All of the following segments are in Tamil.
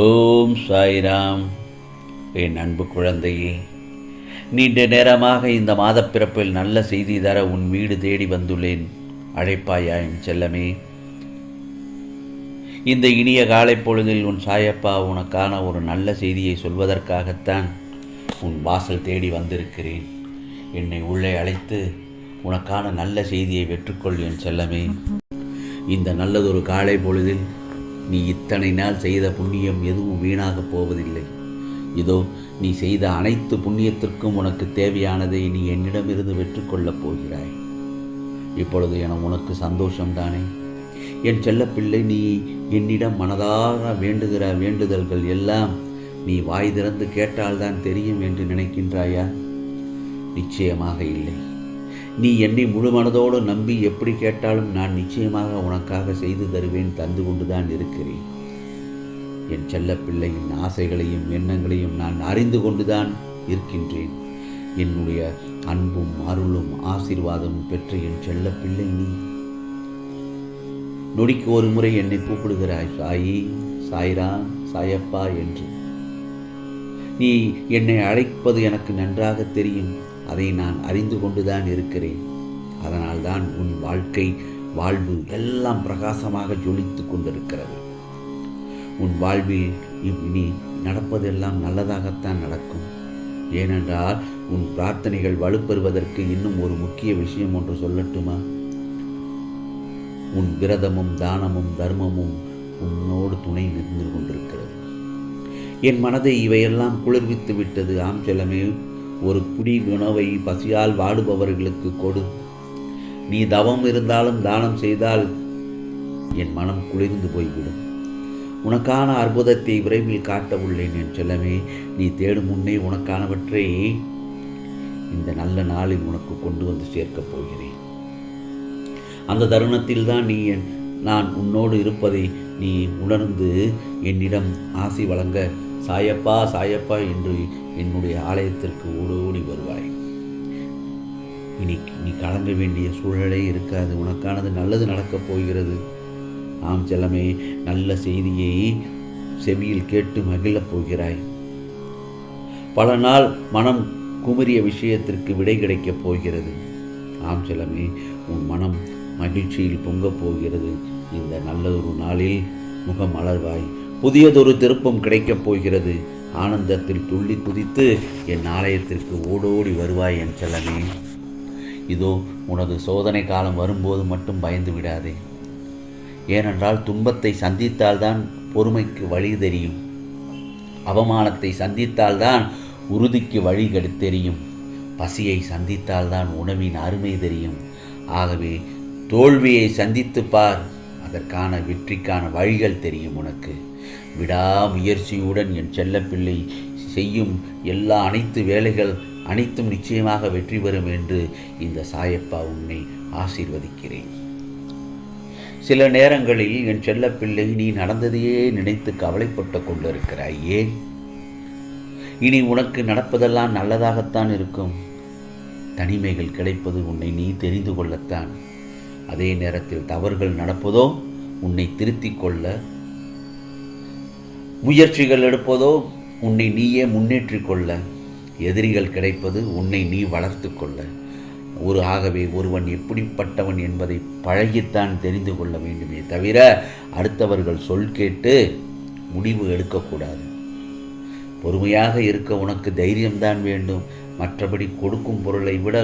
ஓம் சாய்ராம். என் அன்பு குழந்தையே நீண்ட நேரமாக இந்த மாதப்பிறப்பில் நல்ல செய்தி தர உன் வீடு தேடி வந்துள்ளேன். அழைப்பாயா என் செல்லமே. இந்த இனிய காலை பொழுதில் உன் சாயப்பா உனக்கான ஒரு நல்ல செய்தியை சொல்வதற்காகத்தான் உன் வாசல் தேடி வந்திருக்கிறேன். என்னை உள்ளே அழைத்து உனக்கான நல்ல செய்தியை வெற்றுக்கொள் என் செல்லமே. இந்த நல்லதொரு காலை பொழுதில் நீ இத்தனை நாள் செய்த புண்ணியம் எதுவும் வீணாகப் போவதில்லை. இதோ நீ செய்த அனைத்து புண்ணியத்திற்கும் உனக்கு தேவையானதை நீ என்னிடமிருந்து பெற்றுக்கொள்ளப் போகிறாய். இப்பொழுது என உனக்கு சந்தோஷம்தானே என் செல்லப்பிள்ளை நீ என்னிடம் மனதார வேண்டுகிற வேண்டுதல்கள் எல்லாம் நீ வாய் திறந்து கேட்டால்தான் தெரியும் என்று நினைக்கின்றாயா? நிச்சயமாக இல்லை. நீ என்னை முழு மனதோடு நம்பி எப்படி கேட்டாலும் நான் நிச்சயமாக உனக்காக செய்து தருவேன் தந்து கொண்டுதான் இருக்கிறேன். என் செல்லப்பிள்ளையின் ஆசைகளையும் எண்ணங்களையும் நான் அறிந்து கொண்டுதான் இருக்கின்றேன். என்னுடைய அன்பும் அருளும் ஆசீர்வாதமும் பெற்ற என் செல்ல பிள்ளை நீ. நொடிக்கு ஒரு முறை என்னை கூப்பிடுகிறாய் சாயி சாய்ரா சாயப்பா என்று. நீ என்னை அழைப்பது எனக்கு நன்றாக தெரியும். அதை நான் அறிந்து கொண்டுதான் இருக்கிறேன். அதனால்தான் உன் வாழ்க்கை வாழ்வு எல்லாம் பிரகாசமாக ஜொலித்து கொண்டிருக்கிறது. உன் வாழ்வில் இனி நடப்பதெல்லாம் நல்லதாகத்தான் நடக்கும். ஏனென்றால் உன் பிரார்த்தனைகள் வலுப்பெறுவதற்கு இன்னும் ஒரு முக்கிய விஷயம் ஒன்று சொல்லட்டுமா? உன் விரதமும் தானமும் தர்மமும் உன்னோடு துணை நின்று கொண்டிருக்கிறது. என் மனதை இவையெல்லாம் குளிர்வித்து விட்டது. ஆம் செல்லமே ஒரு குடி உணவை பசியால் வாடுபவர்களுக்கு கொடு. நீ தவம் இருந்தாலும் தானம் செய்தால் என் மனம் குளிர்ந்து போய்விடும். உனக்கான அற்புதத்தை விரைவில் காட்ட உள்ளேன் என் செல்லமே. நீ தேடும் முன்னே உனக்கானவற்றை இந்த நல்ல நாளில் உனக்கு கொண்டு வந்து சேர்க்கப் போகிறேன். அந்த தருணத்தில் தான் நீ என் நான் உன்னோடு இருப்பதை நீ உணர்ந்து என்னிடம் ஆசி வழங்க சாயப்பா சாயப்பா என்று என்னுடைய ஆலயத்திற்கு ஓடோடி வருவாய். இனி நீ கலங்க வேண்டிய சூழலே இருக்காது. உனக்கானது நல்லது நடக்கப் போகிறது. ஆம் செல்லமே நல்ல செய்தியை செவியில் கேட்டு மகிழப் போகிறாய். பல நாள் மனம் குமரிய விஷயத்திற்கு விடை கிடைக்கப் போகிறது. ஆம் செல்லமே உன் மனம் மகிழ்ச்சியில் பொங்கப் போகிறது. இந்த நல்ல ஒரு நாளில் முகம் மலர்வாய். புதியதொரு திருப்பம் கிடைக்கப் போகிறது. ஆனந்தத்தில் துள்ளி குதித்து என் ஆலயத்திற்கு ஓடோடி வருவாய் என் செல்லமே. இதோ உனது சோதனை காலம் வரும்போது மட்டும் பயந்து விடாதே. ஏனென்றால் துன்பத்தை சந்தித்தால்தான் பொறுமைக்கு வழி தெரியும். அவமானத்தை சந்தித்தால்தான் உறுதிக்கு வழி தெரியும். பசியை சந்தித்தால்தான் உணவின் அருமை தெரியும். ஆகவே தோல்வியை சந்தித்து பார். அதற்கான வெற்றிக்கான வழிகள் தெரியும் உனக்கு. விடாமுயற்சியுடன் என் செல்லப்பிள்ளை செய்யும் எல்லா அனைத்து வேலைகள் அனைத்தும் நிச்சயமாக வெற்றி பெறும் என்று இந்த சாயப்பா உன்னை ஆசீர்வதிக்கிறேன். சில நேரங்களில் என் செல்லப்பிள்ளை நீ நடந்ததையே நினைத்து கவலைப்பட்டு கொண்டிருக்கிறாய். ஏன் இனி உனக்கு நடப்பதெல்லாம் நல்லதாகத்தான் இருக்கும். தனிமைகள் கிடைப்பது உன்னை நீ தெரிந்து கொள்ளத்தான். அதே நேரத்தில் தவறுகள் நடப்பதோ உன்னை திருத்திக் கொள்ள முயற்சிகள் எடுப்பதோ உன்னை நீயே முன்னேற்றி கொள்ள. எதிரிகள் கிடைப்பது உன்னை நீ வளர்த்து கொள்ள. ஒரு ஆகவே ஒருவன் எப்படிப்பட்டவன் என்பதை பழகித்தான் தெரிந்து கொள்ள வேண்டுமே தவிர அடுத்தவர்கள் சொல் கேட்டு முடிவு எடுக்கக்கூடாது. பொறுமையாக இருக்க உனக்கு தைரியம்தான் வேண்டும். மற்றபடி கொடுக்கும் பொருளை விட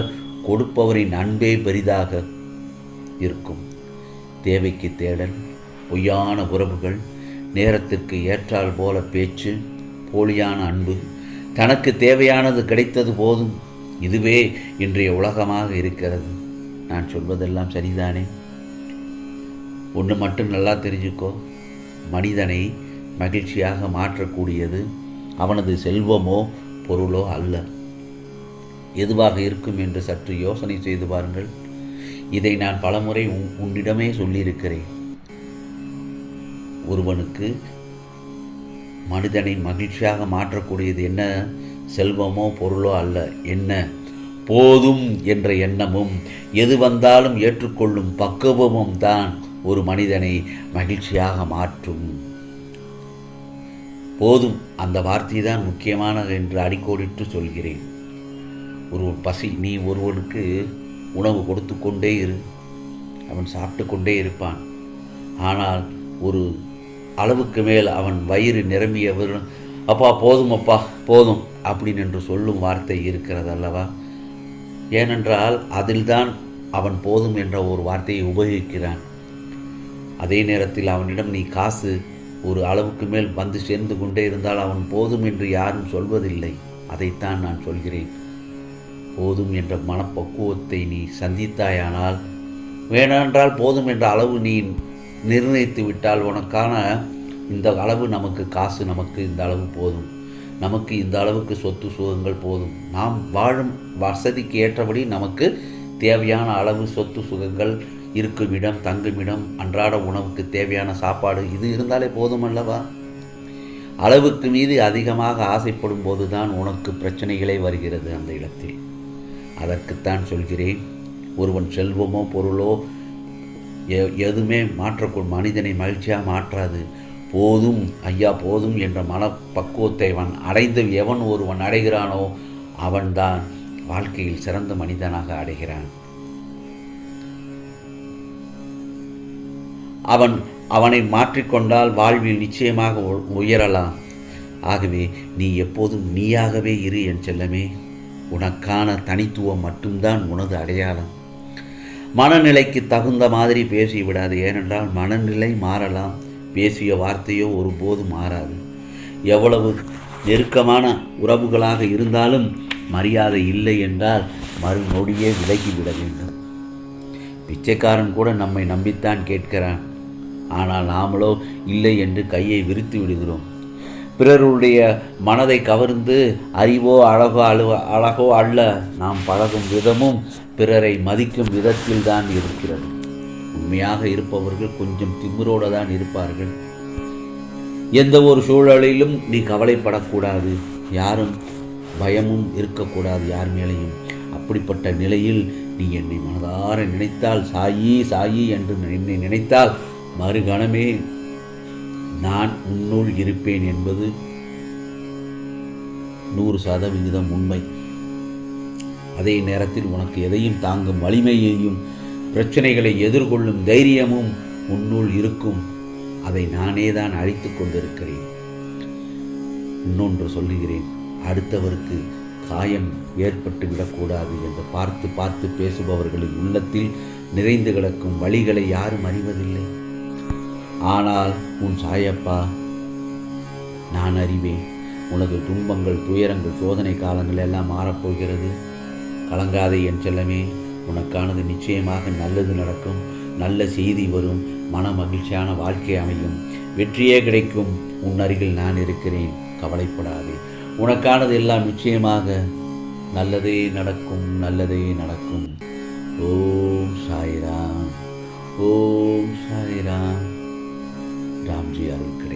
கொடுப்பவரின் அன்பே பெரிதாக இருக்கும். தேவைக்கு தேடல் பொய்யான உறவுகள் நேரத்திற்கு ஏற்றால் போல பேச்சு போலியான அன்பு தனக்கு தேவையானது கிடைத்தது போதும். இதுவே இன்றைய உலகமாக இருக்கிறது. நான் சொல்வதெல்லாம் சரிதானே? ஒன்று மட்டும் நல்லா தெரிஞ்சுக்கோ. மனிதனை மகிழ்ச்சியாக மாற்றக்கூடியது அவனது செல்வமோ பொருளோ அல்ல. எதுவாக இருக்கும் என்று சற்று யோசனை செய்து பாருங்கள். இதை நான் பலமுறை உன் உன்னிடமே சொல்லியிருக்கிறேன். ஒருவனுக்கு மனிதனை மகிழ்ச்சியாக மாற்றக்கூடியது என்ன? செல்வமோ பொருளோ அல்ல. என்ன? போதும் என்ற எண்ணமும் எது வந்தாலும் ஏற்றுக்கொள்ளும் பக்குவமும் தான் ஒரு மனிதனை மகிழ்ச்சியாக மாற்றும். போதும் அந்த வார்த்தை தான் முக்கியமானது என்று அடிக்கோடிட்டு சொல்கிறேன். ஒரு பசி நீ ஒருவனுக்கு உணவு கொடுத்து கொண்டே இரு. அவன் சாப்பிட்டு கொண்டே இருப்பான். ஆனால் ஒரு அளவுக்கு மேல் அவன் வயிறு நிரம்பியவர் அப்பா போதும் அப்பா போதும் அப்படின்னு என்று சொல்லும் வார்த்தை இருக்கிறது அல்லவா? ஏனென்றால் அதில்தான் அவன் போதும் என்ற ஒரு வார்த்தையை உபயோகிக்கிறான். அதே நேரத்தில் அவனிடம் நீ காசு ஒரு அளவுக்கு மேல் வந்து சேர்ந்து கொண்டே இருந்தால் அவன் போதும் என்று யாரும் சொல்வதில்லை. அதைத்தான் நான் சொல்கிறேன். போதும் என்ற மனப்பக்குவத்தை நீ சந்தித்தாயானால் வேணென்றால் போதும் என்ற அளவு நீ நிர்ணயித்து விட்டால் உனக்கான இந்த அளவு நமக்கு காசு நமக்கு இந்த அளவு போதும். நமக்கு இந்த அளவுக்கு சொத்து சுகங்கள் போதும். நாம் வாழும் வசதிக்கு ஏற்றபடி நமக்கு தேவையான அளவு சொத்து சுகங்கள் இருக்கும் இடம் தங்கும் இடம் அன்றாட உணவுக்கு தேவையான சாப்பாடு இது இருந்தாலே போதும் அல்லவா? அளவுக்கு மீது அதிகமாக ஆசைப்படும் போது தான் உனக்கு பிரச்சனைகளே வருகிறது அந்த இடத்தில். அதற்குத்தான் சொல்கிறேன் ஒருவன் செல்வமோ பொருளோ எதுவுமே மாற்றக்கூடும் மனிதனை மகிழ்ச்சியாக மாற்றாது. போதும் ஐயா போதும் என்ற மனப்பக்குவத்தை அவன் அடைந்து எவன் ஒருவன் அடைகிறானோ அவன்தான் வாழ்க்கையில் சிறந்த மனிதனாக அடைகிறான். அவன் அவனை மாற்றிக்கொண்டால் வாழ்வில் நிச்சயமாக உ- உயரலாம். ஆகவே நீ எப்போதும் நீயாகவே இரு என் செல்லமே. உனக்கான தனித்துவம் மட்டும்தான் உனது அடையாளம். மனநிலைக்கு தகுந்த மாதிரி பேசிவிடாது ஏனென்றால் மனநிலை மாறலாம். பேசிய வார்த்தையோ ஒருபோது மாறாது. எவ்வளவு நெருக்கமான உறவுகளாக இருந்தாலும் மரியாதை இல்லை என்றால் மறுநொடியே விலகிவிட வேண்டும். பிச்சைக்காரன் கூட நம்மை நம்பித்தான் கேட்கிறான். ஆனால் நாமளோ இல்லை என்று கையை விரித்து விடுகிறோம். பிறருடைய மனதை கவர்ந்து அறிவோ அழகோ அழு அழகோ அல்ல. நாம் பழகும் விதமும் பிறரை மதிக்கும் விதத்தில் தான் இருக்கிறது. உண்மையாக இருப்பவர்கள் கொஞ்சம் திமிரோடு தான் இருப்பார்கள். எந்த ஒரு சூழலிலும் நீ கவலைப்படக்கூடாது. யாரும் பயமும் இருக்கக்கூடாது யார் மேலேயும். அப்படிப்பட்ட நிலையில் நீ என்னை மனதார நினைத்தால் சாயி சாயி என்று என்னை நினைத்தால் மறுகணமே நான் உன்னுள் இருப்பேன் என்பது நூறு சதவிகிதம் உண்மை. அதே நேரத்தில் உனக்கு எதையும் தாங்கும் வலிமையையும் பிரச்சனைகளை எதிர்கொள்ளும் தைரியமும் உன்னுள் இருக்கும். அதை நானே தான் அழித்து கொண்டிருக்கிறேன். இன்னொன்று சொல்லுகிறேன். அடுத்தவருக்கு காயம் ஏற்பட்டு விடக்கூடாது என்று பார்த்து பார்த்து பேசுபவர்களின் உள்ளத்தில் நிறைந்து கிடக்கும் வழிகளை யாரும் அறிவதில்லை. ஆனால் உன் சாயப்பா நான் அறிவேன். உனது துன்பங்கள் துயரங்கள் சோதனை காலங்கள் எல்லாம் மாறப்போகிறது. கலங்காதே என் செல்லமே. உனக்கானது நிச்சயமாக நல்லது நடக்கும். நல்ல செய்தி வரும். மன மகிழ்ச்சியான வாழ்க்கை அமையும். வெற்றியே கிடைக்கும். உன் அருகில் நான் இருக்கிறேன். கவலைப்படாதே. உனக்கானது எல்லாம் நிச்சயமாக நல்லதே நடக்கும். நல்லதே நடக்கும். ஓம் சாய்ராம். ஓம் சாய்ராம். ராம்ஜி அருள்